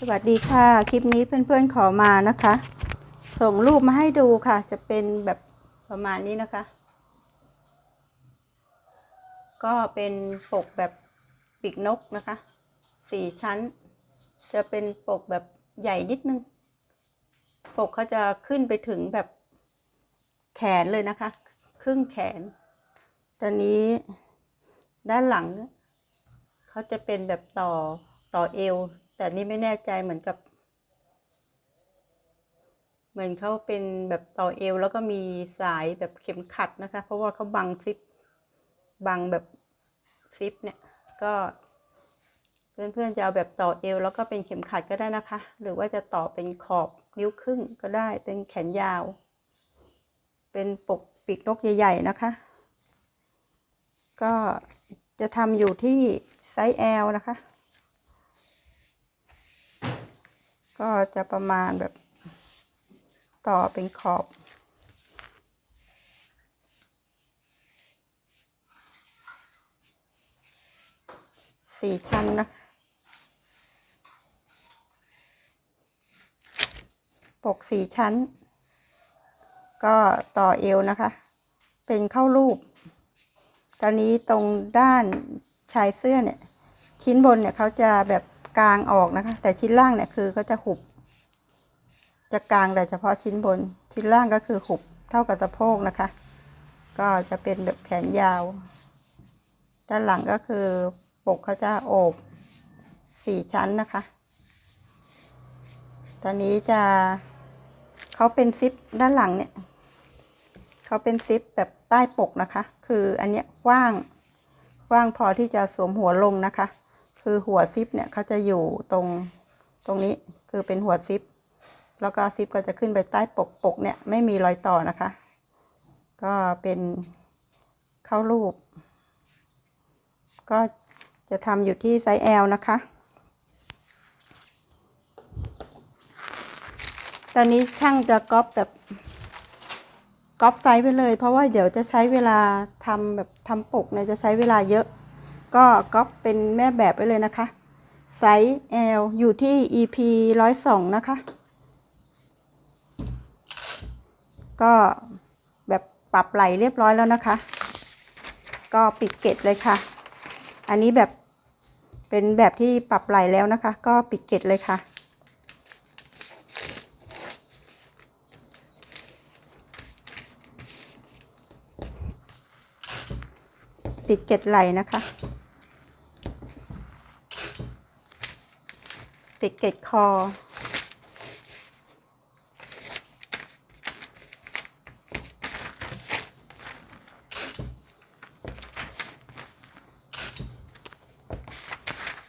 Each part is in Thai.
สวัสดีค่ะ คลิปนี้เพื่อนๆขอมานะคะ ส่งรูปมาให้ดูค่ะ จะเป็นแบบประมาณนี้นะคะ ก็เป็นปกแบบปีกนกนะคะสี่ชั้น จะเป็นปกแบบใหญ่นิดนึง ปกเขาจะขึ้นไปถึงแบบแขนเลยนะคะ ครึ่งแขน ตอนนี้ด้านหลังเขาจะเป็นแบบต่อต่อเอว แต่นี่ไม่แน่ใจเหมือนกับ เหมือนเขาเป็นแบบต่อเอวแล้วก็มีสายแบบเข็มขัดนะคะ เพราะว่าเขาบังซิปบังแบบซิปเนี่ย ก็เพื่อนๆจะเอาแบบต่อเอว แล้วก็เป็นเข็มขัดก็ได้นะคะ หรือว่าจะต่อเป็นขอบนิ้วครึ่งก็ได้เป็นแขนยาว เป็นปกปีกนกใหญ่ ๆ นะคะ ก็จะทำอยู่ที่ไซส์ L นะคะ ก็จะประมาณแบบต่อเป็นขอบ สี่ชั้นนะคะ ปกสี่ชั้น ก็ต่อเอวนะคะ เป็นเข้ารูป ตอนนี้ตรงด้านชายเสื้อเนี่ย ชิ้นบนเนี่ยเขาจะแบบ กลางออกนะคะ แต่ชิ้นล่างเนี่ยคือเขาจะหุบ จะกลางแต่เฉพาะชิ้นบน ชิ้นล่างก็คือหุบเท่ากับสะโพกนะคะ ก็จะเป็นแบบแขนยาว ด้านหลังก็คือปกเขาจะโอบสี่ชั้นนะคะ ตอนนี้จะเขาเป็นซิปด้านหลังเนี่ยเขาเป็นซิปแบบใต้ปกนะคะ คืออันเนี้ยกว้างกว้างพอที่จะสวมหัวลงนะคะ คือหัวซิปเนี่ยเขาจะอยู่ตรงตรงนี้คือเป็นหัวซิป แล้วก็ซิปก็จะขึ้นไปใต้ปกปกเนี่ยไม่มีรอยต่อนะคะ ก็เป็นเข้ารูป ก็จะทำอยู่ที่ไซส์ L นะคะตอนนี้ช่างจะก๊อปแบบก๊อปไซส์ไปเลย เพราะว่าเดี๋ยวจะใช้เวลาทำแบบทำปกเนี่ยจะใช้เวลาเยอะ ก็ก๊อปเป็นแม่แบบไปเลยนะคะ ไซส์ L อยู่ที่ EP 102 นะคะ ก็แบบปรับไหลเรียบร้อยแล้วนะคะ ก็ปิดเกตเลยค่ะ อันนี้แบบเป็นแบบที่ปรับไหลแล้วนะคะ ก็ปิดเกตเลยค่ะปิดเกตไหลนะคะ ปิดเกตคอ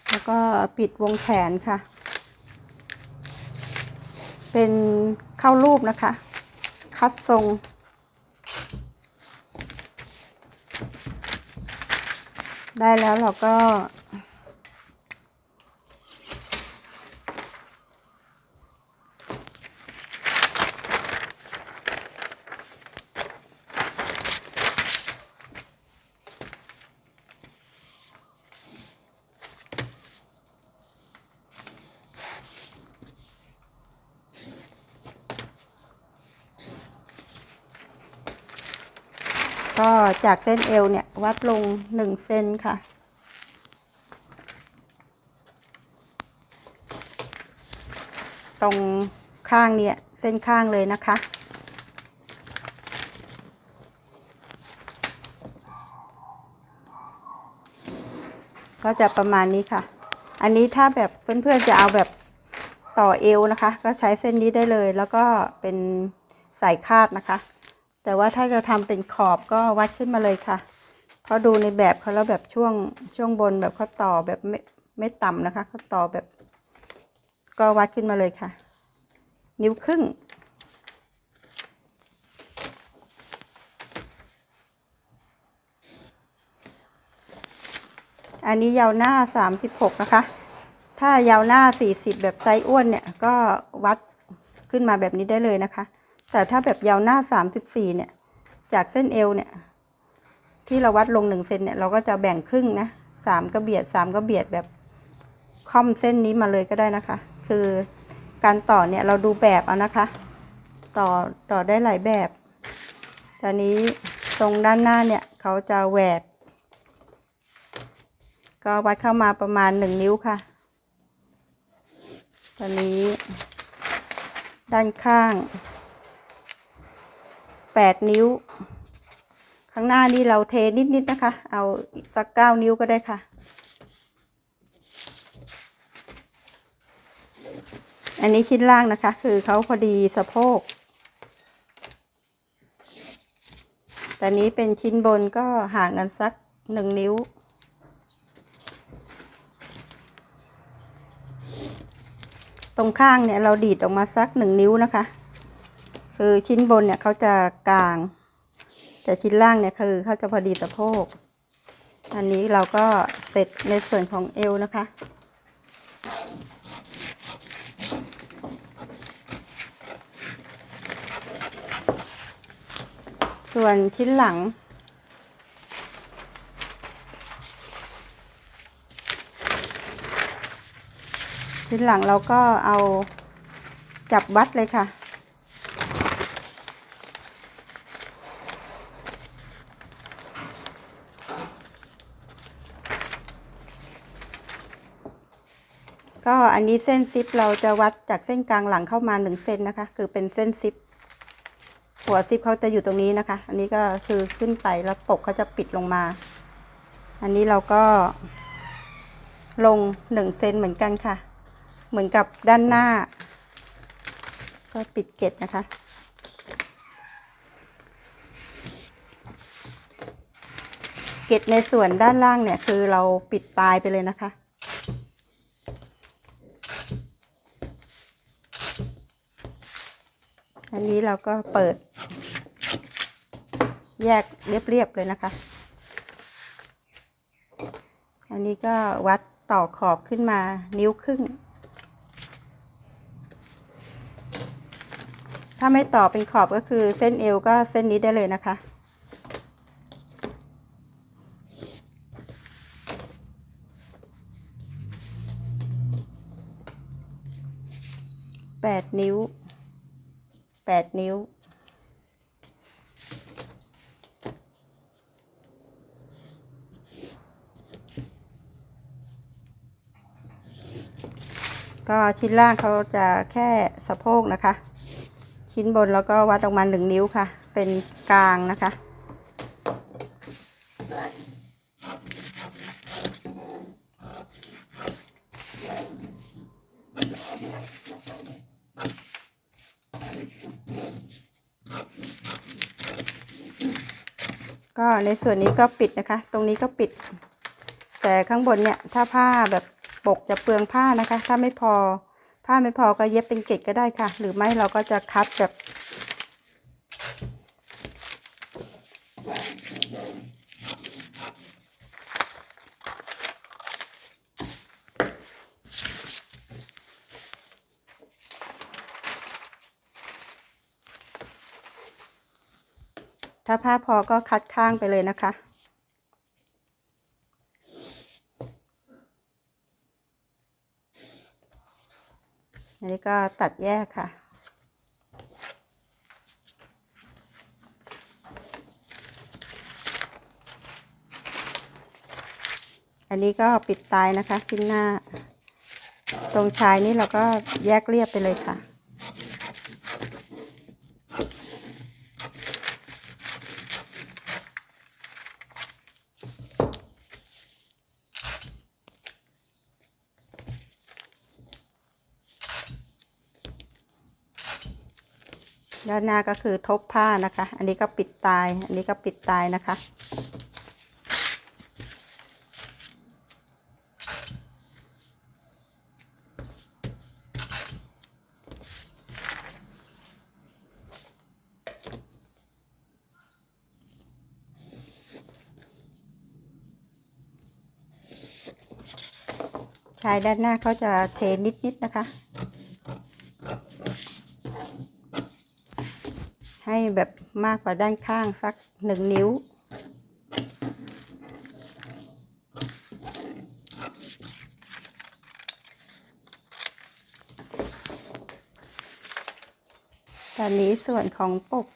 แล้วก็ปิดวงแขนค่ะ เป็นเข้ารูปนะคะ คัดทรงได้แล้วเราก็ ก็จากเส้นเอวเนี่ยวัดลงหนึ่งเซนค่ะ ตรงข้างเนี่ยเส้นข้างเลยนะคะ ก็จะประมาณนี้ค่ะ อันนี้ถ้าแบบเพื่อนๆจะเอาแบบต่อเอวนะคะ ก็ใช้เส้นนี้ได้เลยแล้วก็เป็นสายคาดนะคะ แต่ว่าถ้าจะทำเป็นขอบก็วัดขึ้นมาเลยค่ะ เพราะดูในแบบเขาแล้วแบบช่วงช่วงบนแบบเขาต่อแบบไม่ไม่ต่ำนะคะเขาต่อแบบ ก็วัดขึ้นมาเลยค่ะ นิ้วครึ่งอันนี้ยาวหน้า 36 นะคะ ถ้ายาวหน้า 40 แบบไซส์อ้วนเนี่ย ก็วัดขึ้นมาแบบนี้ได้เลยนะคะ แต่ถ้าแบบยาวหน้า 34 เนี่ย จากเส้นเอวเนี่ย ที่เราวัดลง1เซนเนี่ย เราก็จะแบ่งครึ่งนะ3กระเบียด3กระเบียดแบบค่อมเส้นนี้มาเลยก็ได้นะคะ คือการต่อเนี่ยเราดูแบบเอานะคะ ต่อต่อได้หลายแบบตอนนี้ตรงด้านหน้าเนี่ยเขาจะแหวก ก็วัดเข้ามาประมาณหนึ่งนิ้วค่ะ ตอนนี้ด้านข้าง แปดนิ้ว ข้างหน้านี่เราเทนิดๆนะคะ เอาสักเก้านิ้วก็ได้ค่ะ อันนี้ชิ้นล่างนะคะ คือเขาพอดีสะโพก แต่นี้เป็นชิ้นบนก็ห่างกันสักหนึ่งนิ้วตรงข้างเนี่ยเราดีดออกมาสักหนึ่งนิ้วนะคะ คือชิ้นบนเนี่ยเขาจะกลาง แต่ชิ้นล่างเนี่ยคือเขาจะพอดีสะโพก อันนี้เราก็เสร็จในส่วนของเอวนะคะ ส่วนชิ้นหลังชิ้นหลังเราก็เอาจับวัดเลยค่ะ ก็อันนี้เส้นซิปเราจะวัดจากเส้นกลางหลังเข้ามาหนึ่งเซนนะคะ คือเป็นเส้นซิปหัวซิปเขาจะอยู่ตรงนี้นะคะ อันนี้ก็คือขึ้นไปแล้วปกเขาจะปิดลงมา อันนี้เราก็ลงหนึ่งเซนเหมือนกันค่ะ เหมือนกับด้านหน้า ก็ปิดเกล็ดนะคะเกล็ดในส่วนด้านล่างเนี่ยคือเราปิดตายไปเลยนะคะ นนี้เราก็เปิด แยกเรียบๆเลยนะคะ อันนี้ก็วัดต่อขอบขึ้นมานิ้วครึ่ง ถ้าไม่ต่อเป็นขอบก็คือเส้นเอวก็เส้นนี้ได้เลยนะคะแปดนิ้ว แปดนิ้ว ก็ชิ้นล่างเขาจะแค่สะโพกนะคะ ชิ้นบนแล้วก็วัดออกมาหนึ่งนิ้วค่ะ เป็นกลางนะคะ ก็ ในส่วนนี้ก็ปิดนะคะ ตรงนี้ก็ปิด แต่ข้างบนเนี่ยถ้าผ้าแบบปกจะเปลืองผ้านะคะ ถ้าไม่พอผ้าไม่พอก็เย็บเป็นเกล็ดก็ได้ค่ะ หรือไม่เราก็จะคัดแบบ ถ้าผ้าพอก็คัดข้างไปเลยนะคะ อันนี้ก็ตัดแยกค่ะอันนี้ก็ปิดตายนะคะชิ้นหน้า ตรงชายนี่เราก็แยกเรียบไปเลยค่ะ ด้านหน้าก็คือทบผ้านะคะ อันนี้ก็ปิดตาย อันนี้ก็ปิดตายนะคะ ชายด้านหน้าเขาจะเทนิดๆนะคะ ให้แบบมากกว่าด้านข้างสักหนึ่งนิ้ว ตอนนี้ส่วนของปก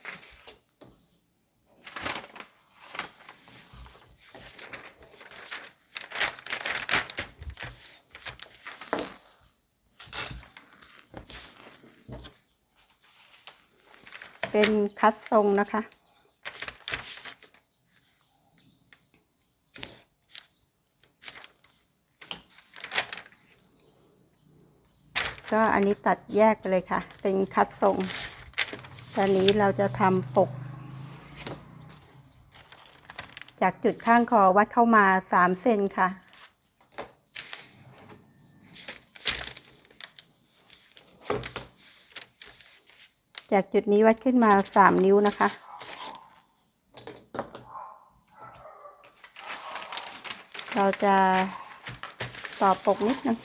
เป็นคัดทรงนะคะ ก็อันนี้ตัดแยกไปเลยค่ะ เป็นคัดทรงตอนนี้เราจะทำปก จากจุดข้างคอวัดเข้ามาสามเซนค่ะ จากจุดนี้วัดขึ้นมาสามนิ้วนะคะ เราจะต่อปกนิดนึง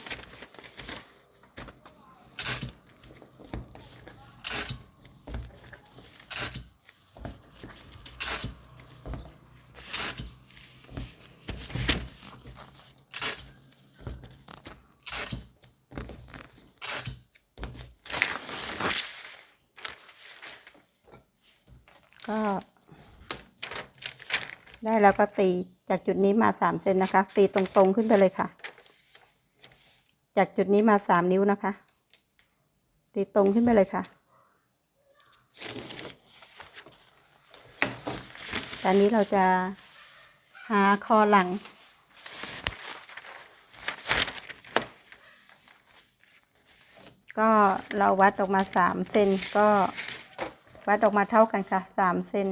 ก็ ได้แล้วก็ตีจากจุดนี้มาสามเซนนะคะ ตีตรงๆขึ้นไปเลยค่ะ จากจุดนี้มาสามนิ้วนะคะ ตีตรงขึ้นไปเลยค่ะตอนนี้เราจะหาคอหลัง ก็เราวัดออกมาสามเซนก็วัดออกมาเท่ากันค่ะสามเซน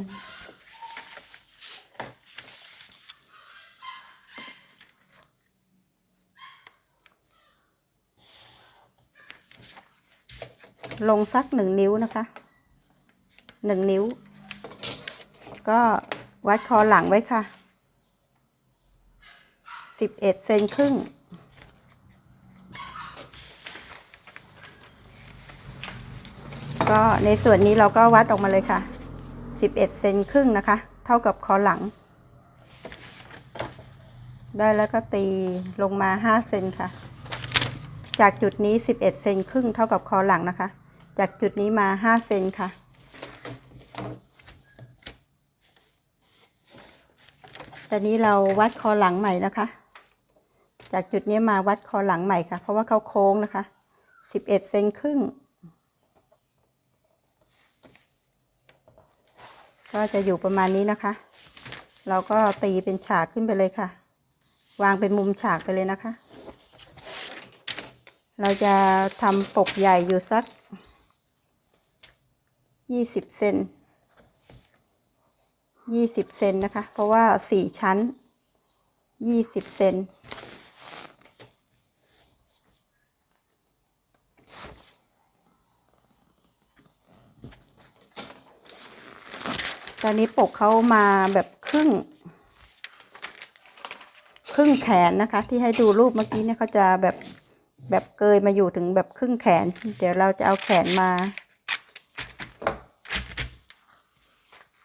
ลงสักหนึ่งนิ้วนะคะหนึ่งนิ้ว ก็วัดคอหลังไว้ค่ะสิบเอ็ดเซนครึ่ง ก็ในส่วนนี้เราก็วัดออกมาเลยค่ะ11เอ็ดเซนครึ่งนะคะ เท่ากับคอหลัง ได้แล้วก็ตีลงมา5เซนค่ะ จากจุดนี้11เซนครึ่งเท่ากับคอหลังนะคะ จากจุดนี้มา 5 เซนค่ะ ตอนนี้เราวัดคอหลังใหม่นะคะ จากจุดนี้มาวัดคอหลังใหม่ค่ะ เพราะว่าเขาโค้งนะคะ 11 เซนครึ่ง ก็จะอยู่ประมาณนี้นะคะ เราก็ตีเป็นฉากขึ้นไปเลยค่ะ วางเป็นมุมฉากไปเลยนะคะ เราจะทำปกใหญ่อยู่สัก ยี่สิบเซนยี่สิบเซนนะคะ เพราะว่าสี่ชั้นยี่สิบเซนตอนนี้ปกเขามาแบบครึ่ง ครึ่งแขนนะคะ ที่ให้ดูรูปเมื่อกี้เนี่ยเขาจะแบบแบบเกยมาอยู่ถึงแบบครึ่งแขน เดี๋ยวเราจะเอาแขนมา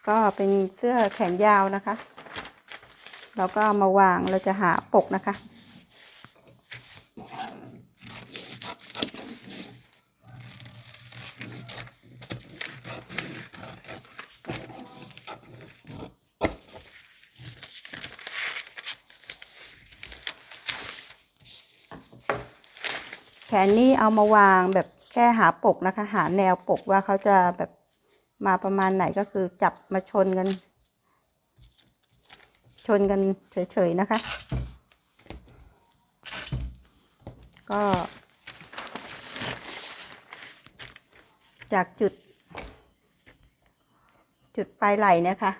ก็เป็นเสื้อแขนยาวนะคะเราก็ามาวางเราจะหาปกนะคะ แขนนี้เอามาวางแบบแค่หาปกนะคะ หาแนวปกว่าเขาจะแบบ มาประมาณไหนก็คือจับมาชนกัน ชนกันเฉยๆนะคะ ก็ จากจุด จุดปลายไหล่เนี่ยค่ะ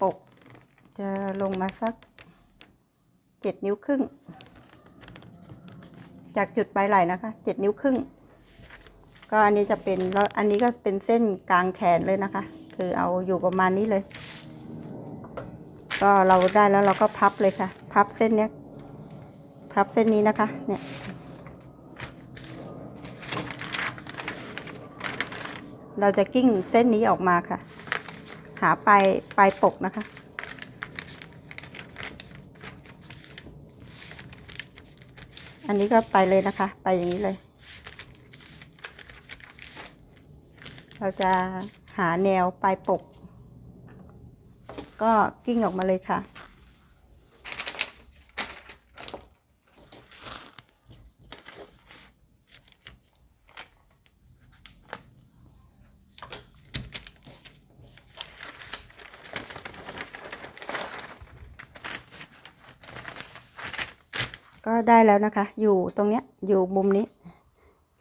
ปกจะลงมาสักเจ็ดนิ้วครึ่ง จากจุดปลายไหล่นะคะเจ็ดนิ้วครึ่ง ก็อันนี้จะเป็นแล้วอันนี้ก็เป็นเส้นกลางแขนเลยนะคะ คือเอาอยู่ประมาณนี้เลย ก็เราได้แล้วเราก็พับเลยค่ะ พับเส้นเนี้ยพับเส้นนี้นะคะเนี่ยเราจะกิ้งเส้นนี้ออกมาค่ะ หาปลายปลายปกนะคะ อันนี้ก็ไปเลยนะคะ ไปอย่างนี้เลย เราจะหาแนวปลายปก ก็กิ้งออกมาเลยค่ะ ก็ได้แล้วนะคะ อยู่ตรงเนี้ย อยู่มุมนี้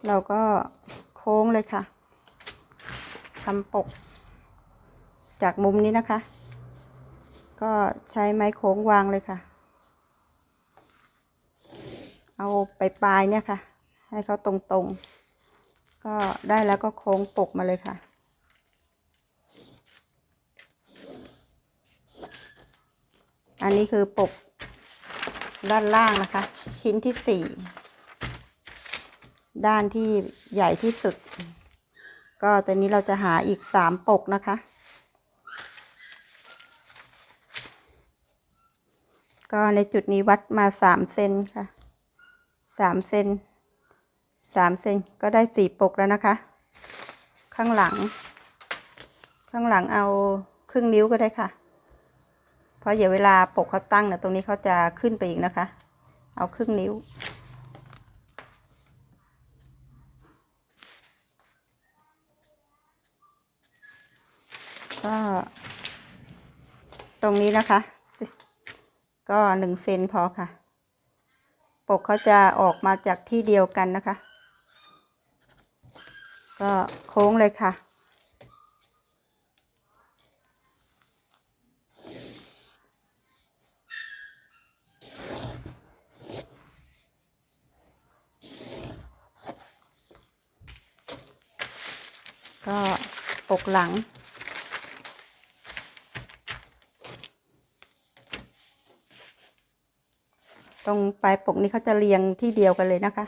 เราก็โค้งเลยค่ะ ทำปก จากมุมนี้นะคะ ก็ใช้ไม้โค้งวางเลยค่ะ เอาไปปลายเนี่ยค่ะ ให้เขาตรงๆ ก็ได้แล้วก็โค้งปกมาเลยค่ะอันนี้คือปกด้านล่างนะคะ ชิ้นที่สี่ด้านที่ใหญ่ที่สุด ก็ตอนนี้เราจะหาอีกสามปกนะคะ ก็ในจุดนี้วัดมาสามเซนค่ะสามเซนสามเซนก็ได้สี่ปกแล้วนะคะ ข้างหลัง ข้างหลังเอาครึ่งนิ้วก็ได้ค่ะ เพราะเดี๋ยวเวลาปกเขาตั้งเนี่ยตรงนี้เขาจะขึ้นไปอีกนะคะ เอาครึ่งนิ้ว ก็ ตรงนี้นะคะ ก็หนึ่งเซนพอค่ะ ปกเขาจะออกมาจากที่เดียวกันนะคะ ก็โค้งเลยค่ะก็ปกหลัง รงปลายปกนี้เขาจะเรียงที่เดียวกันเลยนะคะ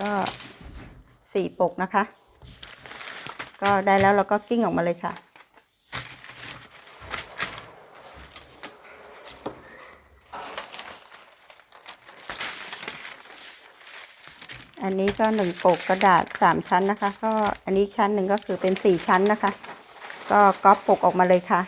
ก็สี่ปกนะคะ ก็ได้แล้วเราก็กิ้งออกมาเลยค่ะ อันนี้ก็หนึ่งปกกระดาษสามชั้นนะคะ ก็อันนี้ชั้นหนึ่งก็คือเป็นสี่ชั้นนะคะ ก็ก๊อปปกออกมาเลยค่ะ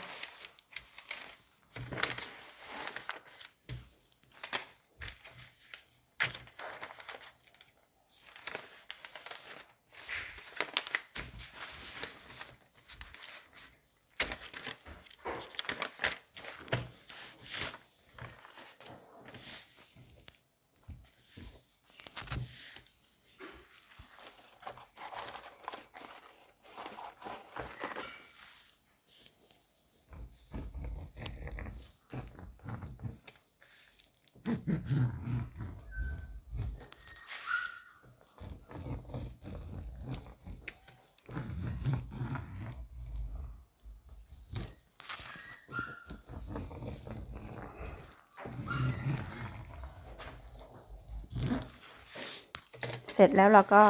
เสร็จแล้วเราก็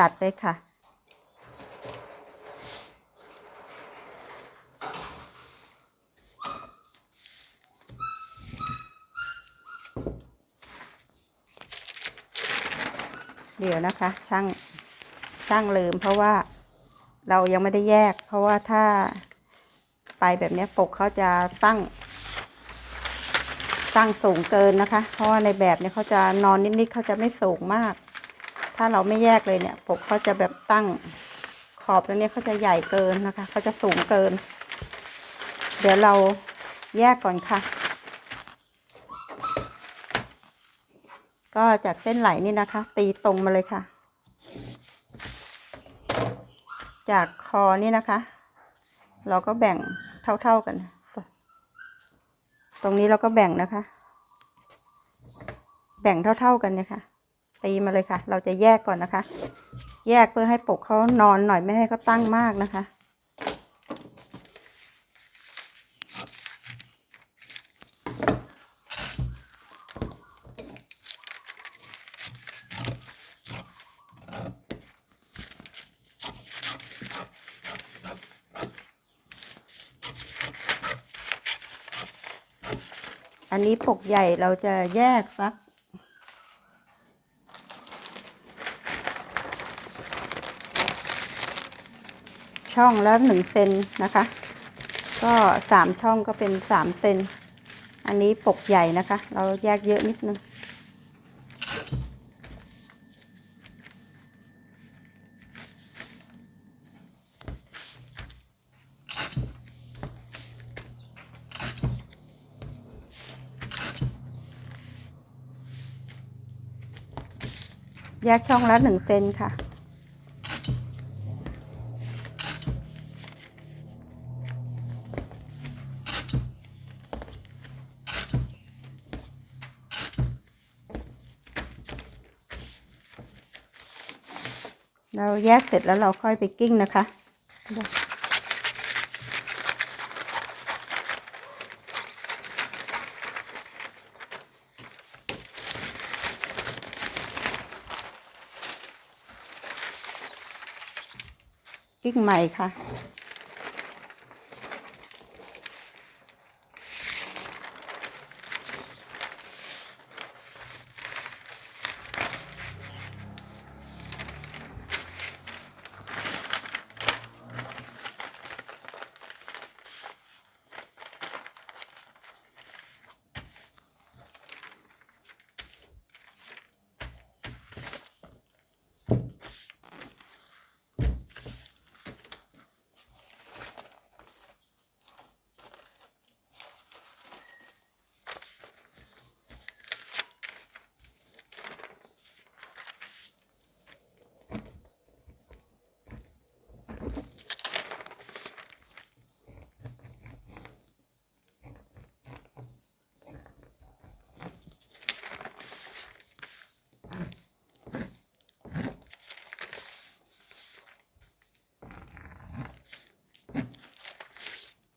ตัดเลยค่ะ เดี๋ยวนะคะช่างช่างลืมเพราะว่าเรายังไม่ได้แยก เพราะว่าถ้าไปแบบนี้ปกเขาจะตั้ง ตั้งสูงเกินนะคะ เพราะว่าในแบบเนี้ยเขาจะนอนนิดๆเขาจะไม่สูงมาก ถ้าเราไม่แยกเลยเนี่ยปกเขาจะแบบตั้งขอบตรงนี้เขาจะใหญ่เกินนะคะเขาจะสูงเกิน เดี๋ยวเราแยกก่อนค่ะ ก็จากเส้นไหลนี่นะคะ ตีตรงมาเลยค่ะ จากคอนี่นะคะ เราก็แบ่งเท่าๆกัน ตรงนี้เราก็แบ่งนะคะ แบ่งเท่าๆกันนะคะ ตีมาเลยค่ะ เราจะแยกก่อนนะคะ แยกเพื่อให้ปกเขานอนหน่อยไม่ให้เขาตั้งมากนะคะ อันนี้ปกใหญ่เราจะแยกสัก ช่องละหนึ่งเซนนะคะ ก็สามช่องก็เป็นสามเซน อันนี้ปกใหญ่นะคะ เราแยกเยอะนิดนึง แยกช่องละหนึ่งเซนค่ะ แยกเสร็จแล้วเราค่อยไปกิ้งนะคะ กิ้งใหม่ค่ะ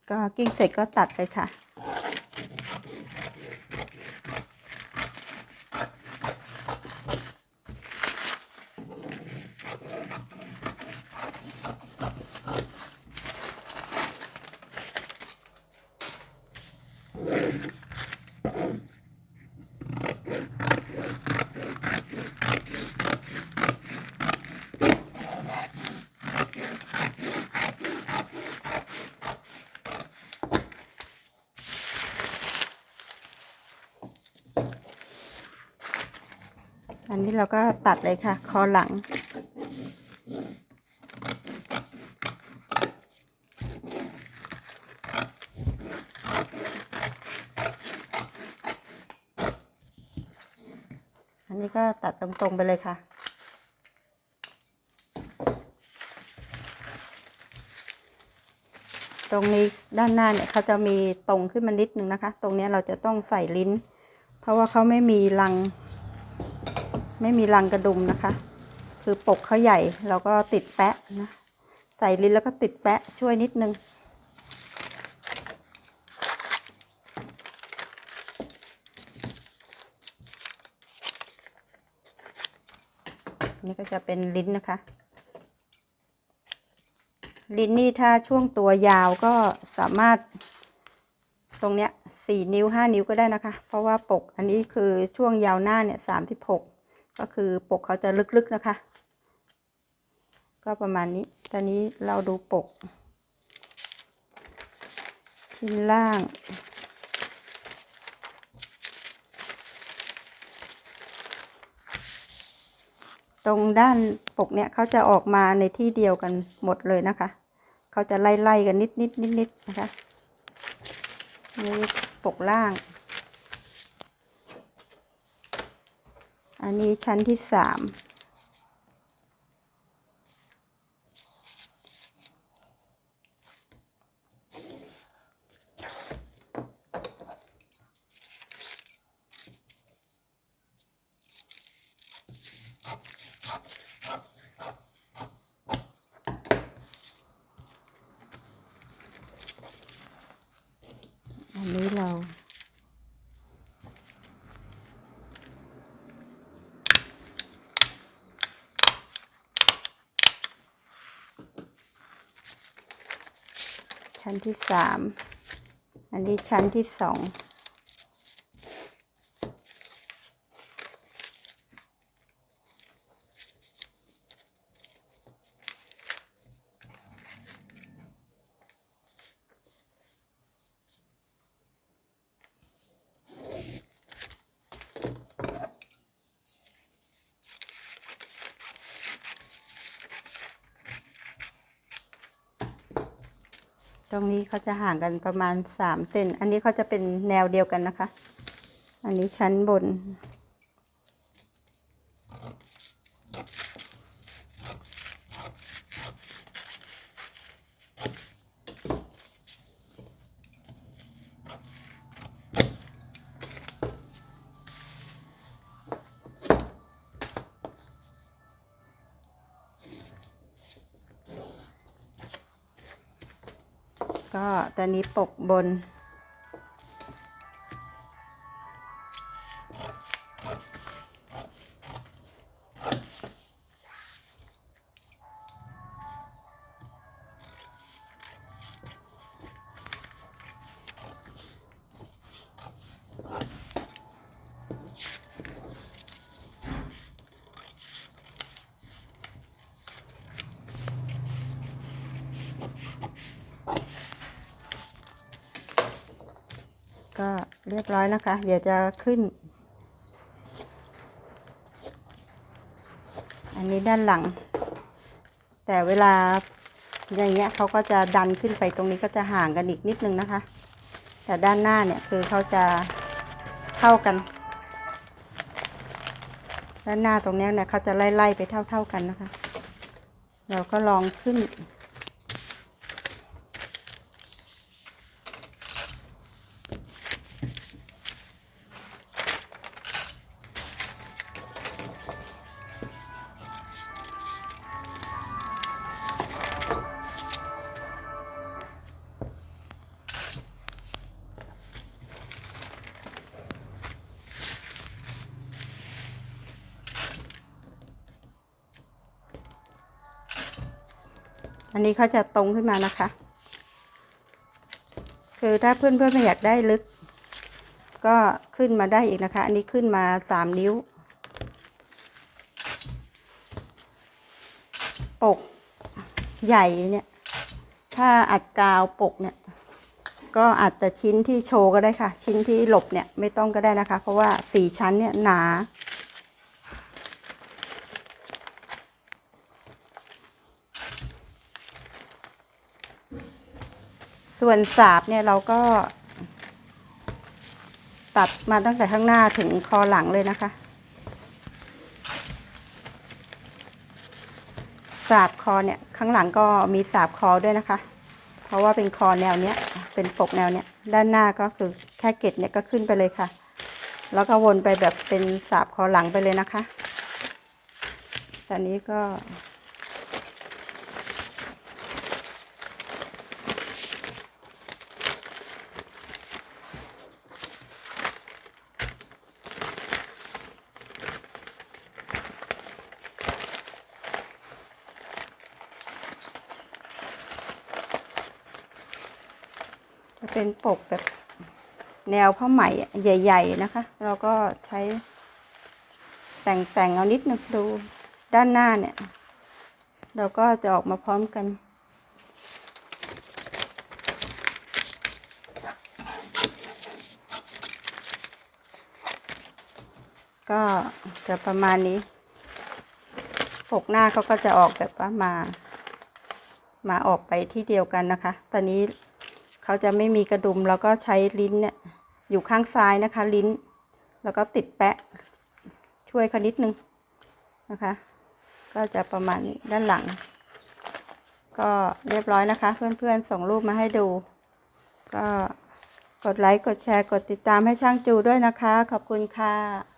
ก็กิ้งเสร็จก็ตัดเลยค่ะ นี้เราก็ตัดเลยค่ะ คอหลัง อันนี้ก็ตัดตรงๆไปเลยค่ะตรงนี้ด้านหน้าเนี่ยเขาจะมีตรงขึ้นมานิดนึงนะคะ ตรงนี้เราจะต้องใส่ลิ้น เพราะว่าเขาไม่มีรัง ไม่มีรังกระดุมนะคะ คือปกเขาใหญ่เราก็ติดแปะนะ ใส่ลิ้นแล้วก็ติดแปะช่วยนิดนึงนี่ก็จะเป็นลิ้นนะคะ ลิ้นนี่ถ้าช่วงตัวยาวก็สามารถตรงเนี้ยสี่นิ้วห้านิ้วก็ได้นะคะ เพราะว่าปกอันนี้คือช่วงยาวหน้าเนี่ยสามสิบหก ก็คือปกเขาจะลึกๆนะคะ ก็ประมาณนี้ ตอนนี้เราดูปก ชิ้นล่าง ตรงด้านปกเนี่ยเขาจะออกมาในที่เดียวกันหมดเลยนะคะ เขาจะไล่ๆกันนิดนิดนิดนิดๆนะคะนี่ปกล่าง อันนี้ชั้นที่สาม อันนี้เรา ชั้นที่สามอันนี้ชั้นที่สอง งนี้เขาจะห่างกันประมาณสามเซนอันนี้เขาจะเป็นแนวเดียวกันนะคะ อันนี้ชั้นบน ก็ตอนนี้ปกบน บร้อยนะคะเดี๋ยวจะขึ้น อันนี้ด้านหลัง แต่เวลาอย่างเงี้ยเขาก็จะดันขึ้นไปตรงนี้ก็จะห่างกันอีกนิดนึงนะคะ แต่ด้านหน้าเนี่ยคือเขาจะเท่ากัน ด้านหน้าตรงเนี้ยเนี่ยเขาจะไล่ๆไปเท่าๆกันนะคะ เราก็ลองขึ้น นี้เขาจะตรงขึ้นมานะคะ คือถ้าเพื่อนๆไม่อยากได้ลึก ก็ขึ้นมาได้อีกนะคะ อันนี้ขึ้นมาสามนิ้ว ปกใหญ่เนี่ย ถ้าอัดกาวปกเนี่ย ก็อาจจะชิ้นที่โชว์ก็ได้ค่ะ ชิ้นที่หลบเนี่ยไม่ต้องก็ได้นะคะ เพราะว่าสี่ชั้นเนี่ยหนา ส่วนสาบเนี่ยเราก็ตัดมาตั้งแต่ข้างหน้าถึงคอหลังเลยนะคะ สาบคอเนี่ยข้างหลังก็มีสาบคอด้วยนะคะ เพราะว่าเป็นคอแนวเนี้ยเป็นปกแนวเนี้ยด้านหน้าก็คือแค่เกตเนี่ยก็ขึ้นไปเลยค่ะ แล้วก็วนไปแบบเป็นสาบคอหลังไปเลยนะคะตอนนี้ก็ จะเป็นปกแบบแนวผ้าไหมใหญ่ ๆนะคะ เราก็ใช้แต่งแต่งเอานิดนึงดูด้านหน้าเนี่ย เราก็จะออกมาพร้อมกัน ก็จะประมาณนี้ ปกหน้าเขาก็จะออกแบบว่ามา มาออกไปที่เดียวกันนะคะ ตอนนี้ เขาจะไม่มีกระดุมแล้วก็ใช้ลิ้นเนี่ยอยู่ข้างซ้ายนะคะ ลิ้น แล้วก็ติดแปะช่วยเขานิดนึงนะคะ ก็จะประมาณนี้ด้านหลัง ก็เรียบร้อยนะคะ เพื่อนๆส่งรูปมาให้ดู ก็กดไลค์กดแชร์กดติดตามให้ช่างจูด้วยนะคะ ขอบคุณค่ะ